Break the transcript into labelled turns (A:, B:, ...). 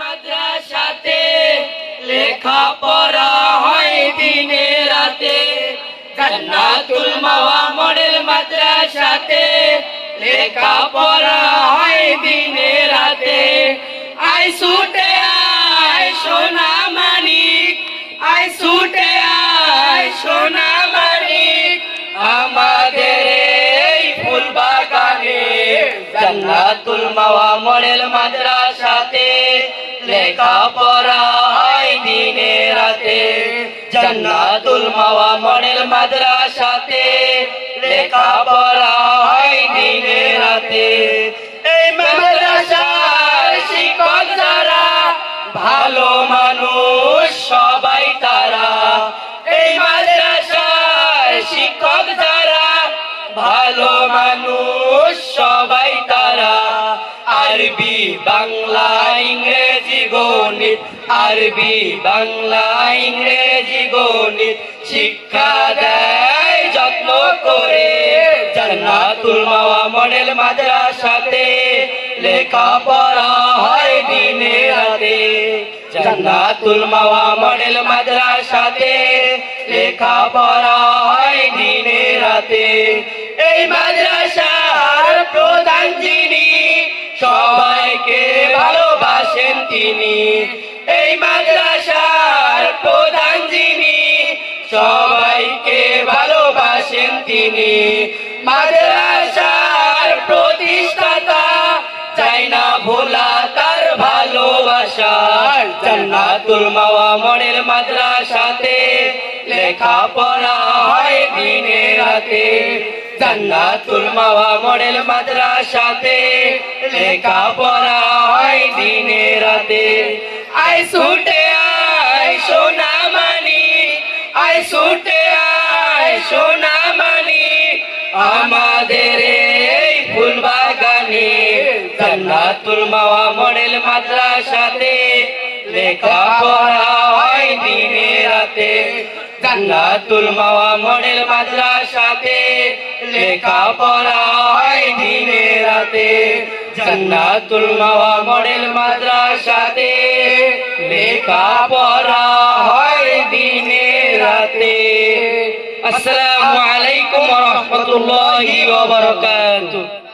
A: মাদ্রাসাতে লেখাপড়া হয় দিনে রাতে। জান্নাতুল মাওয়া মডেল মাদ্রাসাতে লেখাপড়া হয় দিনে রাতে। আই ছুটে আয় সোনা মানিক, আই ছুটে আয় সোনা মানিক। আমাদের এই ফুল বাগানে জান্নাতুল মাওয়া মডেল মাদ্রাসাতে লেখাপড়া হয় দিনে রাতে, জান্নাতুল মাওয়া মডেল মাদ্রাসাতে লেখাপড়া হয় দিনে রাতে। এই মাদ্রাসার শিক্ষক যারা, ভালো মানুষ সবাই তারা। এই মাদ্রাসার শিক্ষক যারা, ভালো মানুষ সবাই আরবি বাংলা ইংরেজি গণিত, আরবি বাংলা ইংরেজি গণিত শিক্ষা দেয়, যত্ন করে জান্নাতুল মাওয়া মডেল মাদ্রাসাতে লেখাপড়া হয় দিনে রাতে। জান্নাতুল মাওয়া মডেল মাদ্রাসাতে লেখাপড়া হয় দিনে রাতে। এই মাদ্রাসার সবাইকে ভালোবাসেন তিনি। এই মাদ্রাসার প্রধান যিনি, সবাইকে ভালোবাসেন তিনি। মাদ্রাসার প্রতিষ্ঠাতা চাই না ভোলা তার ভালোবাসা। জান্নাতুল মাওয়া মনের মাদ্রাসাতে লেখাপড়া হয় দিনে রাতে। জান্নাতুল মাওয়া মডেল মাদ্রাসাতে। লেখা পড়া হয় দিনে রাতে। আই ছুটে আয় সোনা মানি। আই ছুটে আয় সোনা মানি। আমাদের এই ফুল বাগানে জান্নাতুল মাওয়া মডেল মাদ্রাসাতে। লেখা পড়া হয় দিনে রাতে। জান্নাতুল মাওয়া মডেল মাদ্রাসাতে লেখাপড়া হয় দিনে রাতে। জান্নাতুল মাওয়া মডেল মাদ্রাসাতে লেখাপড়া হয় দিনে রাতে। আসসালামু আলাইকুম ওয়া রাহমাতুল্লাহি ওয়া বারাকাতুহু।